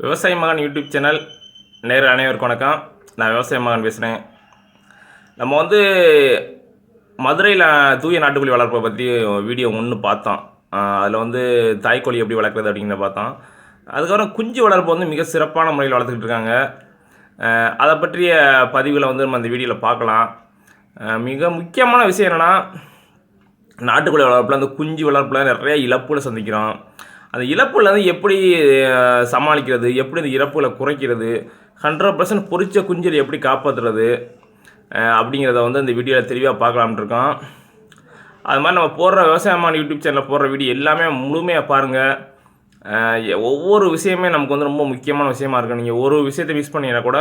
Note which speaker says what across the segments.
Speaker 1: விவசாய மகன் YouTube channel Nehru அனைவருக்கும் வணக்கம். நான் விவசாய மகன் பேசுகிறேன் நம்ம வந்து மதுரையில் தூய நாட்டுக்கோழி வளர்ப்பை பற்றி வீடியோ ஒன்று பார்த்தோம். அதில் வந்து தாய்க்கோழி எப்படி வளர்க்குறது அப்படிங்கிறத பார்த்தோம். அதுக்கப்புறம் குஞ்சு வளர்ப்பு வந்து மிக சிறப்பான முறையில் வளர்த்துக்கிட்டு இருக்காங்க. அதை பற்றிய பதிவுகளை வந்து நம்ம அந்த வீடியோவில் பார்க்கலாம். மிக முக்கியமான விஷயம் என்னென்னா நாட்டுக்கோழி வளர்ப்பில் அந்த குஞ்சு வளர்ப்பில் நிறைய இழப்புகளை சந்திக்கிறோம். அந்த இழப்புல வந்து எப்படி சமாளிக்கிறது? எப்படி அந்த இறப்புகளை குறைக்கிறது? ஹண்ட்ரட் பர்சன்ட் பொறிச்ச குஞ்சில் எப்படி காப்பாற்றுறது அப்படிங்கிறத வந்து இந்த வீடியோவில் தெளிவாக பார்க்கலாம்னு இருக்கோம். அது மாதிரி நம்ம போடுற விவசாயமான யூடியூப் சேனலில் போடுற வீடியோ எல்லாமே முழுமையாக பாருங்கள் ஒவ்வொரு விஷயமே நமக்கு வந்து ரொம்ப முக்கியமான விஷயமா இருக்கும் நீங்கள் ஒரு விஷயத்தை மிஸ் பண்ணீங்கன்னா கூட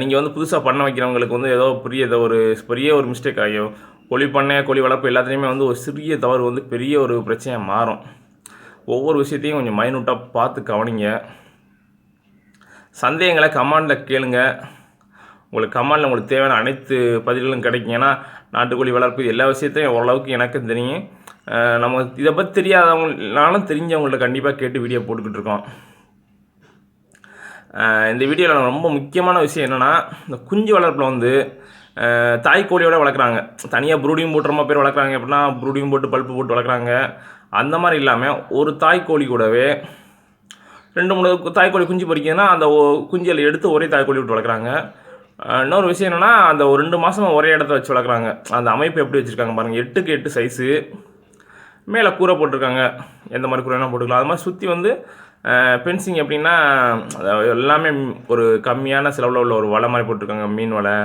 Speaker 1: நீங்கள் வந்து புதுசாக பண்ண வைக்கிறவங்களுக்கு வந்து ஏதோ பெரிய ஏதோ ஒரு பெரிய ஒரு மிஸ்டேக் ஆகியும் கோழி பண்ணை கோழி வளர்ப்பு எல்லாத்துலேயுமே வந்து ஒரு சிறிய தவறு வந்து பெரிய ஒரு பிரச்சனையாக மாறும். ஒவ்வொரு விஷயத்தையும் கொஞ்சம் மைனூட்டாக பார்த்து கவனிங்க. சந்தேகங்களை கமாண்டில் கேளுங்க. உங்களுக்கு கமாண்டில் உங்களுக்கு தேவையான அனைத்து பதில்களும் கிடைக்கும். ஏன்னா நாட்டுக்கோழி வளர்ப்பு எல்லா விஷயத்தையும் ஓரளவுக்கு எனக்கும் தெரியும். நம்ம இதை பற்றி தெரியாதவங்களாலும் தெரிஞ்சவங்கள்ட்ட கண்டிப்பாக கேட்டு வீடியோ போட்டுக்கிட்டு இருக்கோம். இந்த வீடியோவில் ரொம்ப முக்கியமான விஷயம் என்னென்னா இந்த குஞ்சு வளர்ப்பில் வந்து தாய்க்கோழியோட வளர்க்குறாங்க. தனியாக ப்ரூடிங் போட்டுறமா பேர் வளர்க்குறாங்க. எப்படின்னா ப்ரூடிங் போட்டு பல்ப்பு போட்டு வளர்க்குறாங்க. அந்த மாதிரி இல்லாமல் ஒரு தாய்க்கோழி கூடவே ரெண்டு மூணு தாய் தாய்க்கோழி குஞ்சு பொரிக்குதுன்னா அந்த குஞ்சியில் எடுத்து ஒரே தாய்க்கோழி விட்டு வளர்க்குறாங்க. இன்னொரு விஷயம் என்னென்னா அந்த ஒரு ரெண்டு மாதமாக ஒரே இடத்த வச்சு வளர்க்குறாங்க. அந்த அமைப்பு எப்படி வச்சுருக்காங்க பாருங்கள் எட்டுக்கு எட்டு சைஸு மேலே கூரை போட்டிருக்காங்க. எந்த மாதிரி கூரை வேணால் போட்டுக்கலாம். அது மாதிரி சுற்றி வந்து பென்சிங் எப்படின்னா அதாவது எல்லாமே ஒரு கம்மியான செலவில் உள்ள ஒரு வலை மாதிரி போட்டிருக்காங்க. மீன் வலை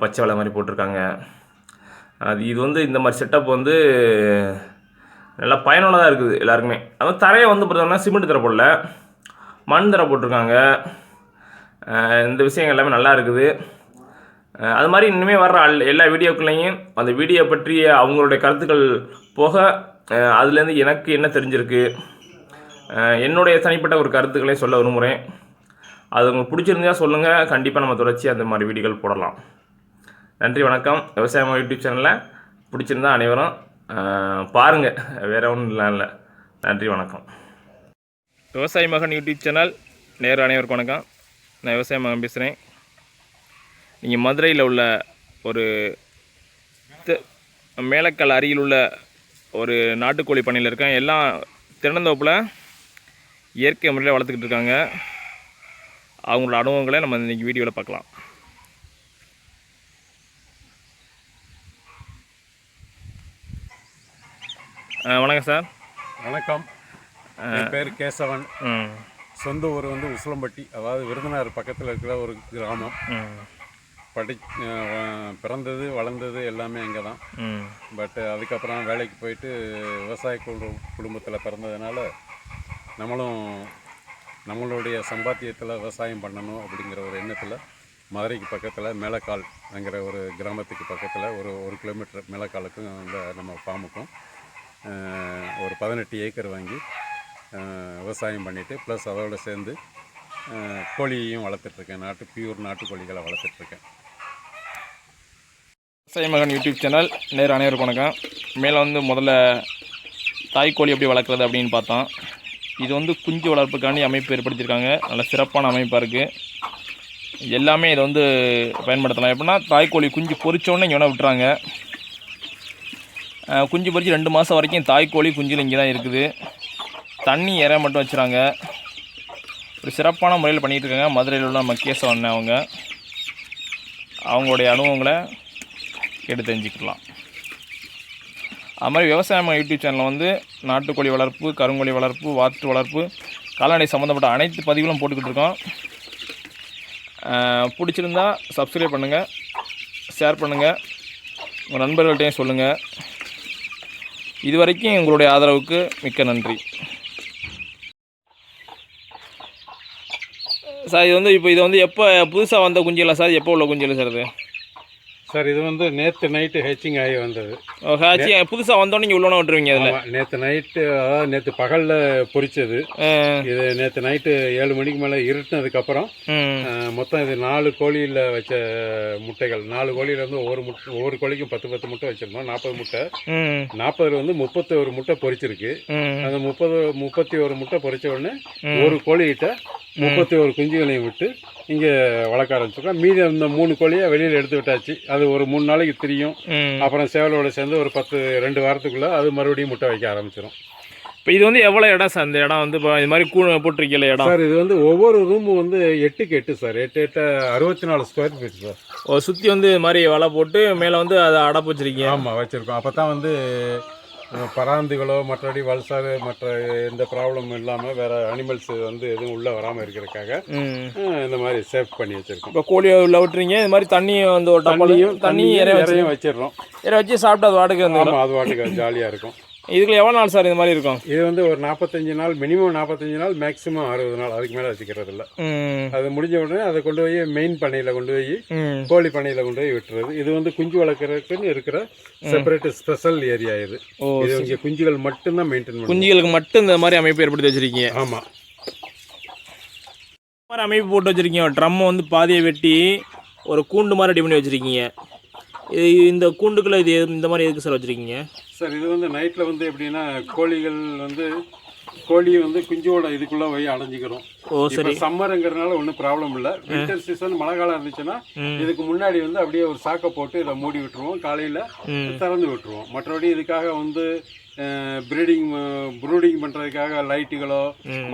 Speaker 1: பச்சை வலை மாதிரி போட்டிருக்காங்க. அது இது வந்து இந்த மாதிரி செட்டப் வந்து நல்லா பயனுள்ளதாக இருக்குது எல்லாருக்குமே. அது தரையை வந்து பார்த்தோம்னா சிமெண்ட் தர போடல. மண் தர போட்டிருக்காங்க. இந்த விஷயங்கள் எல்லாமே நல்லா இருக்குது. அது மாதிரி இனிமேல் வர்ற அல் எல்லா வீடியோக்குள்ளேயும் அந்த வீடியோ பற்றிய அவங்களுடைய கருத்துக்கள் போக அதுலேருந்து எனக்கு என்ன தெரிஞ்சிருக்கு? என்னுடைய தனிப்பட்ட ஒரு கருத்துக்களையும் சொல்ல விரும்புகிறேன். அது உங்களுக்கு பிடிச்சிருந்தா சொல்லுங்கள் கண்டிப்பாக நம்ம தொடர்ச்சி அந்த மாதிரி வீடியோகள் போடலாம். நன்றி வணக்கம். விவசாயம் யூடியூப் சேனலில் பிடிச்சிருந்தா அனைவரும் பாருங்கள் வேறு ஒன்றும் இல்லை இல்லை. நன்றி வணக்கம். விவசாய மகன் யூடியூப் சேனல் நேரு அனைவருக்கும் வணக்கம். நான் விவசாய மகன் பேசுகிறேன் நீங்கள் மதுரையில் உள்ள ஒரு மேலக்கல் அருகில் உள்ள ஒரு நாட்டுக்கோழி பண்ணையில் இருக்கேன். எல்லாம் திறந்தோப்பில் இயற்கை முறையில் வளர்த்துக்கிட்டு இருக்காங்க. அவங்களோட அனுபவங்களை நம்ம இன்றைக்கி வீடியோவில் பார்க்கலாம். வணக்கம் சார்.
Speaker 2: வணக்கம். என் பேர் கேசவன். சொந்த ஊர் வந்து உசிலம்பட்டி அதாவது விருதுநகர் பக்கத்தில் இருக்கிற ஒரு கிராமம். படி பிறந்தது வளர்ந்தது எல்லாமே இங்கே தான்
Speaker 1: ம்.
Speaker 2: பட் அதுக்கப்புறம் வேலைக்கு போயிட்டு விவசாய குடு குடும்பத்தில் பிறந்ததுனால நம்மளும் நம்மளுடைய சம்பாத்தியத்தில் விவசாயம் பண்ணணும் அப்படிங்கிற ஒரு எண்ணத்தில் மதுரைக்கு பக்கத்தில் மேலக்கால் என்கிற ஒரு கிராமத்துக்கு பக்கத்தில் ஒரு ஒரு கிலோமீட்டர் மேலக்காலுக்கும் அந்த நம்ம ஃபார்முக்கும் ஒரு பதினெட்டு ஏக்கர் வாங்கி விவசாயம் பண்ணிவிட்டு ப்ளஸ் அதோடு சேர்ந்து கோழியையும் வளர்த்துட்ருக்கேன். நாட்டு பியூர் நாட்டுக்கோழிகளை வளர்த்துட்ருக்கேன்.
Speaker 1: விவசாய மகன் யூடியூப் சேனல் நேர் அனைவருக்கும் வணக்கம். மேலே வந்து முதல்ல தாய்க்கோழி எப்படி வளர்க்குறது அப்படின்னு பார்த்தோம். இது வந்து குஞ்சு வளர்ப்புக்காண்டி அமைப்பு ஏற்படுத்தியிருக்காங்க. நல்ல சிறப்பான அமைப்பாக இருக்குது எல்லாமே இதை வந்து பயன்படுத்தலாம். எப்படின்னா தாய்க்கோழி குஞ்சு பொறிச்சோன்னே இங்கே வேணால் விட்டுறாங்க. குஞ்சு பறித்து ரெண்டு மாதம் வரைக்கும் தாய்க்கோழி குஞ்சில் இங்கே தான் இருக்குது. தண்ணி இற மட்டும் வச்சுறாங்க. ஒரு சிறப்பான முறையில் பண்ணிகிட்டு இருக்காங்க மதுரையில் உள்ள நம்ம கேசவன் அவங்க. அவங்களுடைய அனுபவங்களை கேட்டு தெரிஞ்சுக்கலாம். அது மாதிரி விவசாயம் யூடியூப் சேனலில் வந்து நாட்டுக்கோழி வளர்ப்பு கருங்கோழி வளர்ப்பு வாத்து வளர்ப்பு கால்நடை சம்மந்தப்பட்ட அனைத்து பதிவுகளும் போட்டுக்கிட்டு இருக்கோம். பிடிச்சிருந்தா சப்ஸ்கிரைப் பண்ணுங்கள் ஷேர் பண்ணுங்கள் உங்கள் நண்பர்கள்ட்டையும் சொல்லுங்கள் இதுவரைக்கும் உங்களுடைய ஆதரவுக்கு மிக்க நன்றி. சார் இது வந்து இப்போ இது வந்து எப்போ புதுசாக வந்த குஞ்சுங்களா சார்? எப்போ உள்ள குஞ்சியில் சார் இது?
Speaker 2: சார் இது வந்து நேற்று நைட்டு ஹெச்சிங் ஆகி வந்தது.
Speaker 1: ஆச்சு புதுசாக வந்தோடனே நீங்கள் உள்ளே விட்டுருவீங்க அதில்
Speaker 2: நேற்று நைட்டு அதாவது நேற்று பகலில் பொரிச்சது. இது நேற்று நைட்டு ஏழு மணிக்கு மேலே இருட்டினதுக்கப்புறம் மொத்தம் இது நாலு கோழியில் வச்ச முட்டைகள். நாலு கோழியில இருந்து ஒவ்வொரு முட்டை ஒவ்வொரு கோழிக்கும் பத்து பத்து முட்டை வச்சிருந்தோம் நாற்பது முட்டை. நாற்பதுல வந்து முப்பத்தி ஒரு முட்டை பொரிச்சிருக்கு.
Speaker 1: ம்.
Speaker 2: அந்த முப்பது முப்பத்தி ஒரு முட்டை பொரிச்ச உடனே ஒரு கோழிகிட்ட முப்பத்தி ஒரு குஞ்சுகளையும் விட்டு இங்கே வளர்க்க ஆரம்பிச்சிருக்கோம். மீதி அந்த மூணு கோழியை வெளியில் எடுத்து விட்டாச்சு. அது ஒரு மூணு நாளைக்கு திரியும். அப்புறம் சேவலோட சேர்ந்து ஒரு பத்து ரெண்டு வாரத்துக்குள்ளே அது மறுபடியும் முட்டை வைக்க ஆரம்பிச்சிடும்
Speaker 1: இப்போ இது வந்து எவ்வளோ இடம் சார்? இந்த இடம் வந்து இப்போ இது மாதிரி கூ போட்டிருக்கீங்களா இடம்?
Speaker 2: சார் இது வந்து ஒவ்வொரு ரூமும் வந்து எட்டுக்கு எட்டு சார். எட்டு எட்டு அறுபத்தி நாலு ஸ்கொயர் ஃபீட் சார்.
Speaker 1: ஓ சுற்றி வந்து இது மாதிரி வலை போட்டு மேலே வந்து அதை அடப்பு வச்சிருக்கீங்க?
Speaker 2: ஆமாம் வச்சுருக்கோம். அப்போ தான் வந்து பராந்துகளோ மற்றபடி வல்சார் மற்ற எந்த ப்ராப்ளமும் இல்லாமல் வேறு அனிமல்ஸ் வந்து எதுவும் உள்ளே வராமல் இருக்கிறதுக்காக இந்த மாதிரி சேஃப் பண்ணி வச்சுருக்கோம்.
Speaker 1: இப்போ கோழியை உள்ள விட்டுறீங்க இது மாதிரி தண்ணி வந்து ஒரு டப்பாலையும்
Speaker 2: தண்ணியும்
Speaker 1: தண்ணி
Speaker 2: இறையும் வச்சிடுறோம்.
Speaker 1: இறை வச்சு சாப்பிட்டு அது
Speaker 2: ஆமாம் அது வாட்டுக்கு ஜாலியாக இருக்கும்.
Speaker 1: இதுக்குள்ள எவ்வளோ நாள் சார் இது மாதிரி இருக்கும்?
Speaker 2: இது வந்து ஒரு நாற்பத்தஞ்சு நாள் மினிமம் நாற்பத்தஞ்சு நாள் மேக்ஸிமம் அறுபது நாள். அதுக்கு மேலே வச்சுக்கிறது இல்லை அது முடிஞ்ச உடனே அதை கொண்டு போய் மெயின் பண்ணையில் கொண்டு போய் கோழி பண்ணையில் கொண்டு போய் விட்டுறது. இது வந்து குஞ்சு வளர்க்குறதுக்குன்னு இருக்கிற செப்பரேட் ஸ்பெஷல் ஏரியா இது. இது இங்கே குஞ்சுகள் மட்டும்தான் மெயின்டைன்
Speaker 1: குஞ்சுகளுக்கு மட்டும் இந்த மாதிரி அமைப்பு ஏற்படுத்தி வச்சிருக்கீங்க.
Speaker 2: ஆமாம்
Speaker 1: இந்த மாதிரி அமைப்பு போட்டு வச்சிருக்கீங்க. ட்ரம்மை வந்து பாதியை வெட்டி ஒரு கூண்டு மாதிரி ரெடி பண்ணி வச்சிருக்கீங்க. இது இந்த கூண்டுக்குள்ள இது இந்த மாதிரி எதுக்கு சார் வச்சிருக்கீங்க?
Speaker 2: சார் இது வந்து நைட்டில் வந்து எப்படின்னா கோழிகள் வந்து கோழி வந்து குஞ்சோட இதுக்குள்ளே போய் அடைஞ்சிக்கிறோம்.
Speaker 1: ஓ சரி.
Speaker 2: சம்மருங்கிறதுனால ஒன்றும் ப்ராப்ளம் இல்லை. வின்டர் சீசன் மழை காலம் இருந்துச்சுன்னா. இதுக்கு முன்னாடி வந்து அப்படியே ஒரு சாக்கை போட்டு இதை மூடி விட்டுருவோம். காலையில் திறந்து விட்டுருவோம். மற்றபடி இதுக்காக வந்து ப்ரீடிங் ப்ரூடிங் பண்ணுறதுக்காக லைட்டுகளோ.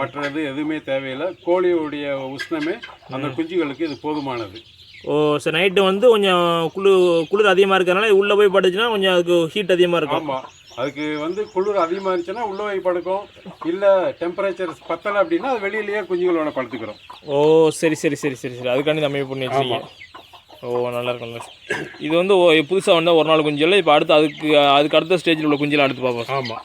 Speaker 2: மற்றது எதுவுமே தேவையில்லை. கோழியோடைய உஷ்ணமே அந்த குஞ்சுகளுக்கு இது போதுமானது.
Speaker 1: ஓ சார் நைட்டு வந்து கொஞ்சம் குளிர் குளிர் அதிகமாக இருக்கிறதுனால உள்ளே போய் பட்டுச்சுன்னா கொஞ்சம் அதுக்கு ஹீட் அதிகமாக இருக்கும்.
Speaker 2: ஆமாம் அதுக்கு வந்து குளிர் அதிகமாக இருந்துச்சுன்னா உள்ள போய் படுக்கும். இல்லை டெம்பரேச்சர் பத்தலை அப்படின்னா அது வெளியிலேயே குஞ்சுகளோட படுத்துக்கிறோம்.
Speaker 1: ஓ சரி சரி சரி சரி சரி. அதுக்காண்டி அமைப்பு பண்ணி வச்சிருக்கீங்க. ஓ நல்லா இருக்கும் நல்லா. இது வந்து புதுசாக வந்தால் ஒரு நாள் குஞ்சல் இப்போ அடுத்து அதுக்கு அதுக்கு அடுத்த ஸ்டேஜில் உள்ள குஞ்சலாம் அடுத்து பார்ப்போம்.
Speaker 2: ஆமாம்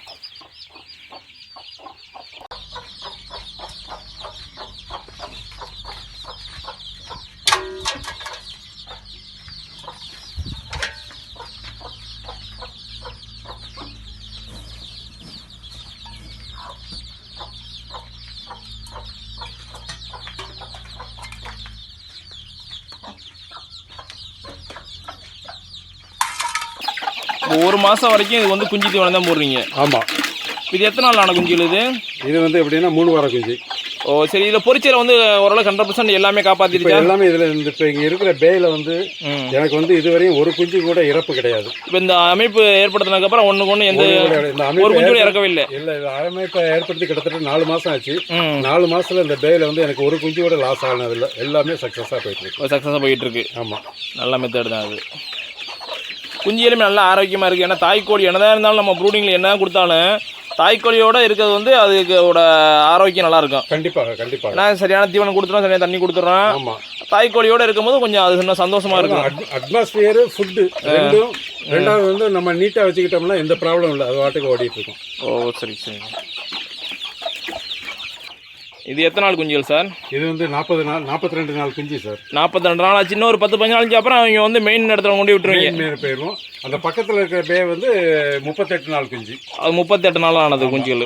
Speaker 1: ஒரு மாதம் வரைக்கும் இது வந்து குஞ்சு தீவனம் தான் போடுறீங்க.
Speaker 2: ஆமாம்
Speaker 1: இது எத்தனை நாள் ஆன குஞ்சுகள் இது?
Speaker 2: இது வந்து எப்படின்னா மூணு வாரம் குஞ்சு.
Speaker 1: ஓ சரி இதில் பொரிச்சல வந்து ஓரளவுக்கு ஹண்ட்ரட் பர்சன்ட் எல்லாமே காப்பாற்றிருச்சா
Speaker 2: எல்லாமே இதில் இந்த இப்போ இங்கே இருக்கிற பேயில் வந்து எனக்கு வந்து இதுவரையும் ஒரு குஞ்சு கூட இறப்பு கிடையாது.
Speaker 1: இப்போ இந்த அமைப்பு ஏற்படுத்தினதுக்கப்புறம் ஒன்றுக்கு ஒன்று எந்த
Speaker 2: ஒரு
Speaker 1: குஞ்சு கூட இறக்கவே இல்லை
Speaker 2: இல்லை இது அமைப்பை ஏற்படுத்தி கிட்டத்தட்ட நாலு மாதம் ஆச்சு. நாலு மாசத்துல இந்த பேயில் வந்து எனக்கு ஒரு குஞ்சு கூட லாஸ் ஆனதில்லை. எல்லாமே சக்ஸஸாக போயிட்டு இருக்கு.
Speaker 1: சக்ஸஸாக போயிட்டு இருக்கு.
Speaker 2: ஆமாம்
Speaker 1: நல்ல மெத்தட் தான் அது. குஞ்சிலுமே நல்லா ஆரோக்கியமாக இருக்குது ஏன்னா தாய்க்கோழி என்னதான் இருந்தாலும் நம்ம ப்ரூடிங்கில் என்ன கொடுத்தாலும் தாய்க்கோழியோட இருக்கிறது வந்து அதுக்கோட ஆரோக்கியம் நல்லா இருக்கும்.
Speaker 2: கண்டிப்பாக கண்டிப்பாக.
Speaker 1: ஏன்னா சரியான தீவனம் கொடுத்துறோம் சரியான தண்ணி கொடுத்துறோம். தாய்க்கோழியோட இருக்கும்போது கொஞ்சம் அது இன்னும் சந்தோஷமா இருக்கும்.
Speaker 2: அட்மாஸ்பியர் ஃபுட்டு ரெண்டும் ரெண்டாவது வந்து நம்ம நீட்டாக வச்சுக்கிட்டோம்னா எந்த ப்ராப்ளம் இல்லை. அது வாட்டுக்கு ஓடிட்டு இருக்கும்.
Speaker 1: ஓ சரி சரி. இது எத்தனை நாள் குஞ்சுகள் சார்?
Speaker 2: இது வந்து நாற்பது நாள் நாற்பத்தி ரெண்டு நாள் குஞ்சு சார்.
Speaker 1: நாற்பத்தி ரெண்டு நாள் ஆச்சு. இன்னும் ஒரு பத்து பதினஞ்சு நாளைக்கு அப்புறம் அவங்க வந்து மெயின் இடத்துல கொண்டு விட்டுருவீங்க.
Speaker 2: மேலே போயிடும் அந்த பக்கத்தில் இருக்கிற பே வந்து முப்பத்தெட்டு நாள் குஞ்சு.
Speaker 1: அது முப்பத்தெட்டு நாள் ஆனது குஞ்சுகள்.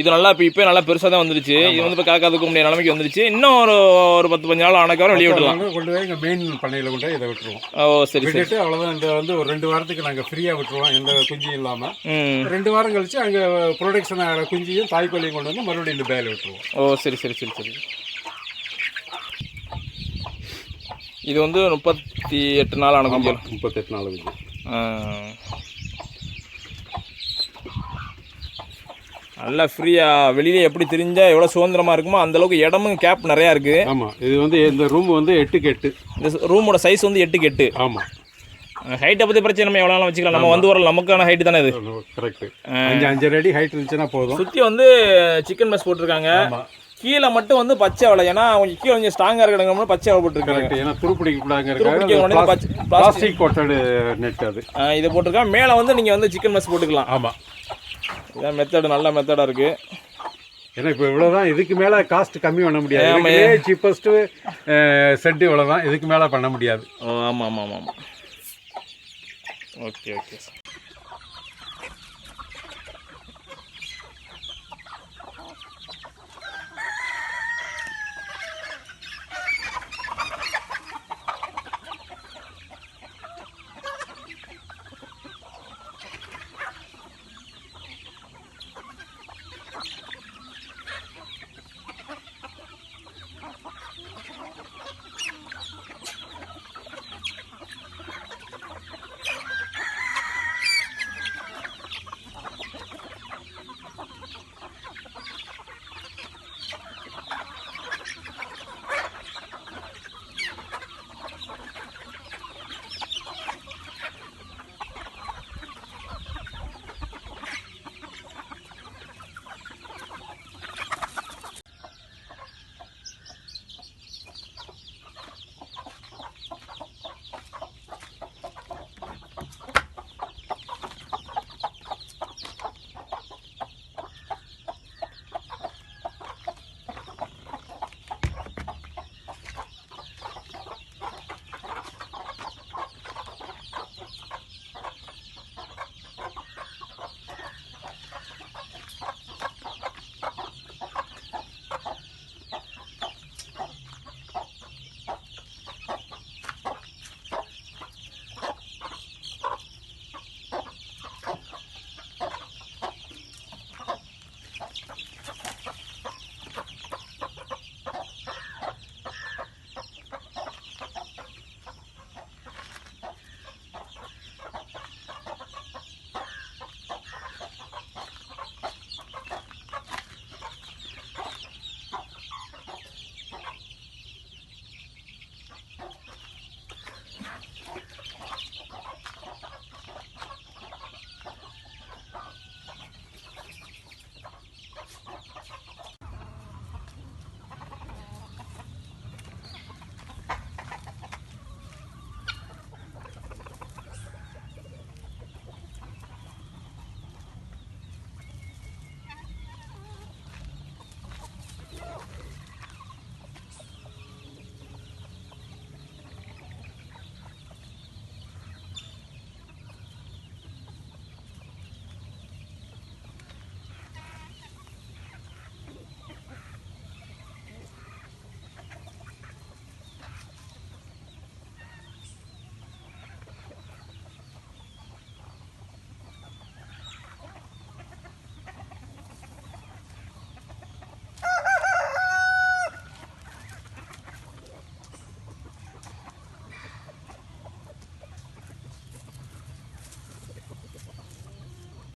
Speaker 1: இது நல்லா இப்போ இப்போ நல்லா பெருசாக தான் வந்துருச்சு. இது வந்து இப்போ காக்காதுக்கு முடிய நிலைமைக்கு வந்துருச்சு. இன்னும் ஒரு ஒரு பத்து பதினஞ்சு நாள் ஆனக்கப்புறம் வெளியே விடலாம்
Speaker 2: கொண்டு போய் எங்கள் மெயின் பண்ணையில் கொண்டு போய் இதை விட்டுருவோம்.
Speaker 1: ஓ சரி
Speaker 2: விட்டுட்டு அவ்வளோதான் இந்த வந்து ஒரு ரெண்டு வாரத்துக்கு நாங்கள் ஃப்ரீயாக விட்டுருவோம். எந்த குஞ்சும் இல்லாமல் ரெண்டு வாரம் கழிச்சு அங்கே ப்ரொடக்ஷன் ஆகிற குஞ்சையும் தாய்க்கோழியும் கொண்டு வந்து மறுபடியும் இந்த பேல விட்டுருவோம்.
Speaker 1: ஓ சரி சரி சரி சரி. இது வந்து முப்பத்தி எட்டு நாள் ஆன
Speaker 2: முப்பத்தெட்டு நாள் குஞ்சு.
Speaker 1: நல்லா ஃப்ரீயாக வெளியில எப்படி தெரிஞ்சால் எவ்வளோ சுதந்திரமாக இருக்குமோ அந்த அளவுக்கு இடமும் கேப் நிறையா இருக்குது
Speaker 2: ஆமாம் இது வந்து இந்த ரூம் வந்து எட்டுக்கு எட்டு
Speaker 1: இந்த ரூமோட சைஸ் வந்து எட்டுக்கு எட்டு
Speaker 2: ஆமாம்
Speaker 1: ஹைட்டை பற்றி பிரச்சனை நம்ம எவ்வளோ நாளும் வச்சுக்கலாம். நம்ம வந்து வர நமக்கான ஹைட்டு தானே இது.
Speaker 2: கரெக்ட் அஞ்சு அஞ்சரை அடி ஹைட் இருந்துச்சுன்னா போதும்.
Speaker 1: சுற்றி வந்து சிக்கன் மெஸ் போட்டிருக்காங்க. கீழே மட்டும் வந்து பச்சை வலை ஏன்னா கொஞ்சம் கீழே கொஞ்சம் ஸ்ட்ராங்காக இருக்கிறவங்க பச்சை வலை போட்டிருக்காங்க.
Speaker 2: ஏன்னா துருப்பிடிக்க
Speaker 1: plastic-
Speaker 2: பிளாஸ்டிக் கோட்டடு நெட் அது.
Speaker 1: இதை போட்டிருக்காங்க. மேலே வந்து நீங்கள் வந்து சிக்கன் மெஸ் போட்டுக்கலாம்.
Speaker 2: ஆமாம்
Speaker 1: இதான் மெத்தடு நல்ல மெத்தடாக இருக்குது
Speaker 2: ஏன்னா இப்போ இவ்வளோதான் இதுக்கு மேலே காஸ்ட் கம்மி பண்ண முடியாது. சீப்பஸ்ட்டு செட்டு இவ்வளோதான் இதுக்கு மேலே பண்ண முடியாது.
Speaker 1: ஓ ஆமாம் ஆமாம் ஆமாம் ஓகே ஓகே. சார்